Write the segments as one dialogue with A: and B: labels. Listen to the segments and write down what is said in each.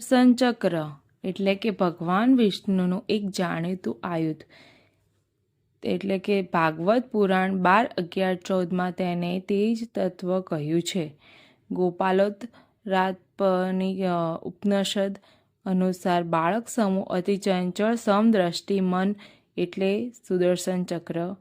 A: સંચક્ર એટલે કે ભગવાન વિષ્ણુનું એક જાણીતું આયુધ. એટલે કે ભાગવત પુરાણ બાર અગિયાર ચૌદમાં તેને તેજ તત્વ કહ્યું છે. ગોપાલોત રાતપની ઉપનિષદ અનુસાર બાળક સમૂહ અતિ ચંચળ સમદ્રષ્ટિ મન એટલે સુદર્શન ચક્ર.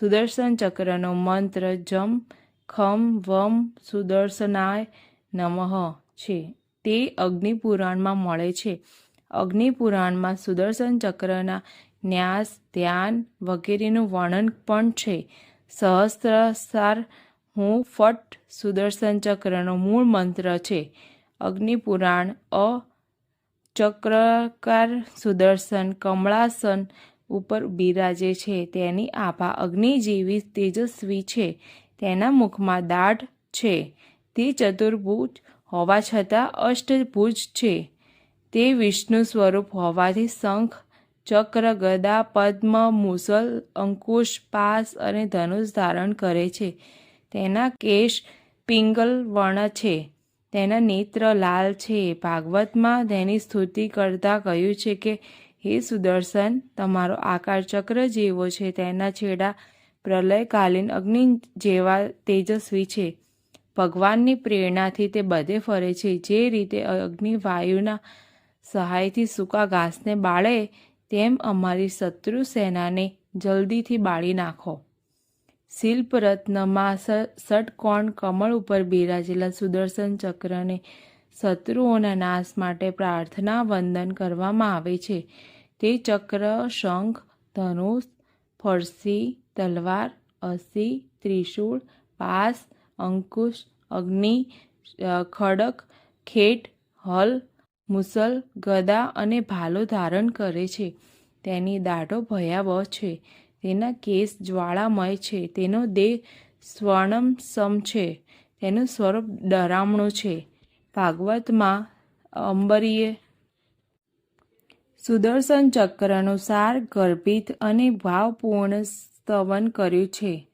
A: સુદર્શન ચક્રનો મંત્ર જમ, ખમ, વમ, સુદર્શનાય નમઃ છે. તે અગ્નિપુરાણમાં મળે છે. અગ્નિપુરાણમાં સુદર્શન ચક્રના ન્યાસ, ધ્યાન વગેરેનું વર્ણન પણ છે. સહસ્ત્રસાર હું ફટ સુદર્શન ચક્રનો મૂળ મંત્ર છે. અગ્નિપુરાણ અ ચક્રકાર સુદર્શન, કમળાસન ઉપર બિરાજે છે. તેની આભા અગ્નિ જેવી તેજસ્વી છે. તેના મુખમાં દાઢ છે. તે ચતુર્ભુજ હોવા છતાં અષ્ટભુજ છે. તે વિષ્ણુ સ્વરૂપ હોવાથી શંખ, ચક્ર, ગદા, પદ્મ, મુસલ, અંકુશ, પાસ અને ધનુષ ધારણ કરે છે. તેના કેશ પિંગલ વર્ણ છે. તેના નેત્ર લાલ છે. ભાગવતમાં તેની સ્તુતિ કરતા કહ્યું છે કે, હે સુદર્શન, તમારો આકાર ચક્ર જેવો છે. તેના છેડા પ્રલયકાલીન અગ્નિ જેવા તેજસ્વી છે. ભગવાનની પ્રેરણાથી તે બધે ફરે છે. જે રીતે અગ્નિ વાયુના સહાયથી સૂકા ઘાસને બાળે, તેમ અમારી શત્રુ સેનાને જલ્દીથી બાળી નાખો. શિલ્પરત્નમાં ષટકોણ કમળ ઉપર બિરાજેલા સુદર્શન ચક્રને શત્રુઓના નાશ માટે પ્રાર્થના વંદન કરવામાં આવે છે. તે ચક્ર શંખ, ધનુષ, ફરસી, તલવાર, અસી, ત્રિશૂળ પાસ અંકુશ, અગ્નિ ખડક, ખેટ, હલ, મુસલ, ગદા અને ભાલો ધારણ કરે છે. તેની દાઢો ભયાવહ છે. તેના કેસ જ્વાળામય છે. તેનો દેહ સ્વર્ણમ સમ છે. તેનું સ્વરૂપ ડરામણું છે. ભાગવતમાં અંબરીએ સુદર્શન ચક્રનો સાર ગર્ભિત અને ભાવપૂર્ણ સ્તવન કર્યું છે.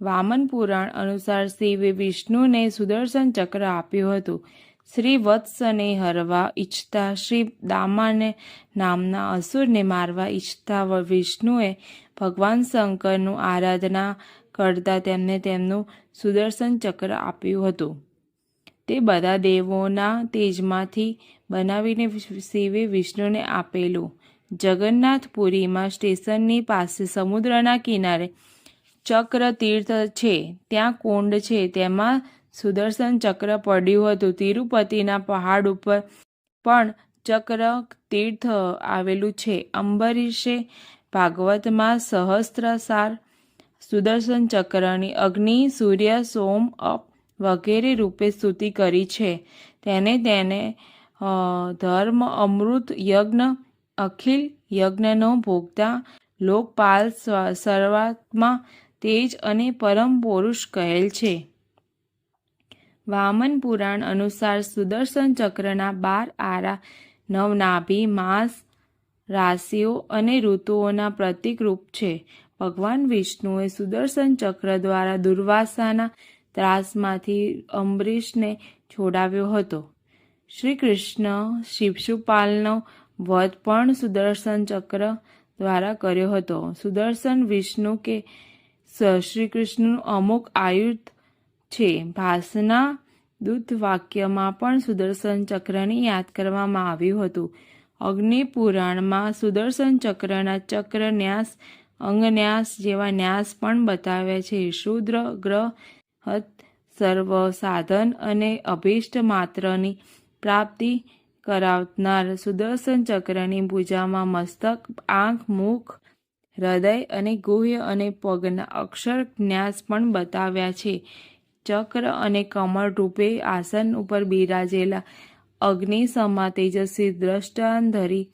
A: વામન પુરાણ અનુસાર શિવે વિષ્ણુને સુદર્શન ચક્ર આપ્યું હતું. શ્રી વત્સને હરવા ઈચ્છતા શ્રી દામાને નામના અસુરને મારવા ઈચ્છતા વિષ્ણુએ ભગવાન શંકરનું આરાધના કરતા તેમને તેમનું સુદર્શન ચક્ર આપ્યું હતું. તે બધા દેવોના તેજમાંથી બનાવીને શિવે વિષ્ણુને આપેલું. જગન્નાથપુરીમાં સ્ટેશનની પાસે સમુદ્રના કિનારે ચક્ર તીર્થ છે. ત્યાં કુંડ છે. તેમાં સુદર્શન ચક્ર પડ્યું હતું. તિરુપતિના પહાડ ઉપર પણ ચક્ર તીર્થ આવેલું છે. અંબરીશે ભાગવતમાં સહસ્ત્રસાર સુદર્શન ચક્રની અગ્નિ, સૂર્ય, સોમ અપ વગેરે રૂપે સ્તુતિ કરી છે. તેને તેને ધર્મ, અમૃત યજ્ઞ, અખિલ યજ્ઞનો ભોગતા લોકપાલ સર્વાત્મા તેજ અને પરમ પુરુષ કહેલ છે. વામન પુરાણ અનુસાર સુદર્શન ચક્રના બાર આરા, નવનાભી, માસ, રાશિઓ અને ઋતુઓના પ્રતિકરૂપ છે. ભગવાન વિષ્ણુએ સુદર્શન ચક્ર દ્વારા દુર્વાસાના ત્રાસમાંથી અંબરીશને છોડાવ્યો હતો. શ્રી કૃષ્ણ શિવશુપાલનો વધ પણ સુદર્શન ચક્ર દ્વારા કર્યો હતો. સુદર્શન વિષ્ણુ કે શ્રી કૃષ્ણનું અમુક આયુધ છે. ભાસના દૂત વાક્યમાં પણ સુદર્શન ચક્રને યાદ કરવામાં આવ્યું હતું. અગ્નિ પુરાણમાં સુદર્શન ચક્રના ચક્ર ન્યાસ, અંગન્યાસ જેવા ન્યાસ પણ બતાવ્યા છે. શુદ્ર ગ્રહ સર્વ સાધન અને અભિષ્ટ માત્રની પ્રાપ્તિ કરાવનાર સુદર્શન ચક્રની પૂજામાં મસ્તક, આંખ, મુખ હૃદય અને ગુહ્ય અને પગના અક્ષર ન્યાસ પણ બતાવ્યા છે. ચક્ર અને કમળ રૂપે આસન ઉપર બિરાજેલા અગ્નિ સમા તેજસ્વી દ્રષ્ટાંધરી,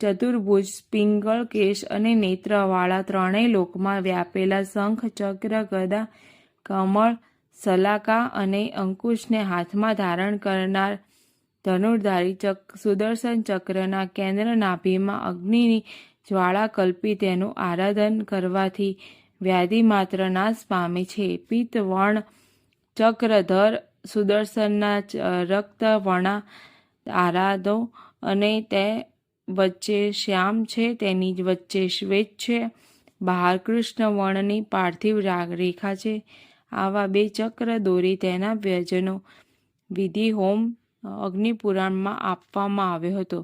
A: ચતુર્ભુજ, પિંગળ, કેશ અને નેત્રવાળા ત્રણેય લોકમાં વ્યાપેલા શંખ, ચક્ર, ગદા, કમળ, સલાકા અને અંકુશને હાથમાં ધારણ કરનાર ધનુર્ધારી ચક, સુદર્શન ચક્રના કેન્દ્ર નાભીમાં અગ્નિની જ્વાળા કલ્પી તેનું આરાધન કરવાથી વ્યાધિ માત્ર નાશ પામે છે. પિત્ત વર્ણ ચક્રધર સુદર્શનના રક્ત વર્ણા આરાધો અને તે વચ્ચે શ્યામ છે, તેની વચ્ચે શ્વેત છે. બહાર કૃષ્ણ વર્ણની પાર્થિવ રેખા છે. આવા બે ચક્ર દોરી તેના વ્યજનો વિધિ હોમ અગ્નિપુરાણમાં આપવામાં આવ્યો હતો.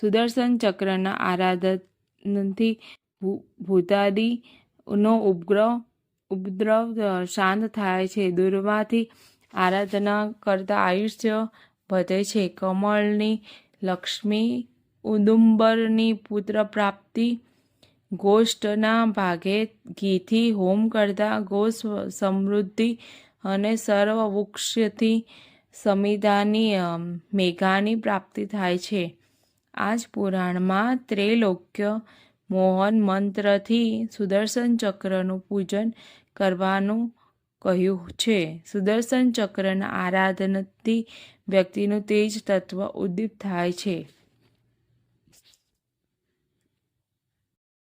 A: સુદર્શન ચક્રના આરાધનથી ભૂતાદિનો ઉપગ્રહ, ઉપદ્રવ શાંત થાય છે. દુર્વાથી આરાધના કરતા આયુષ્ય વધે છે. કમળની લક્ષ્મી ઉદુંબરની પુત્ર પ્રાપ્તિ ગોષ્ઠના ભાગે ઘીથી હોમ કરતા ગોષ્ઠ સમૃદ્ધિ અને સર્વ વૃક્ષથી સમિતાની મેઘાની પ્રાપ્તિ થાય છે. આ જ પુરાણમાં ત્રૈલોક્ય મોહન મંત્રથી સુદર્શન ચક્રનું પૂજન કરવાનું કહ્યું છે. સુદર્શન ચક્રના આરાધનથી વ્યક્તિનું તેજ તત્વ ઉદ્દીપ થાય છે.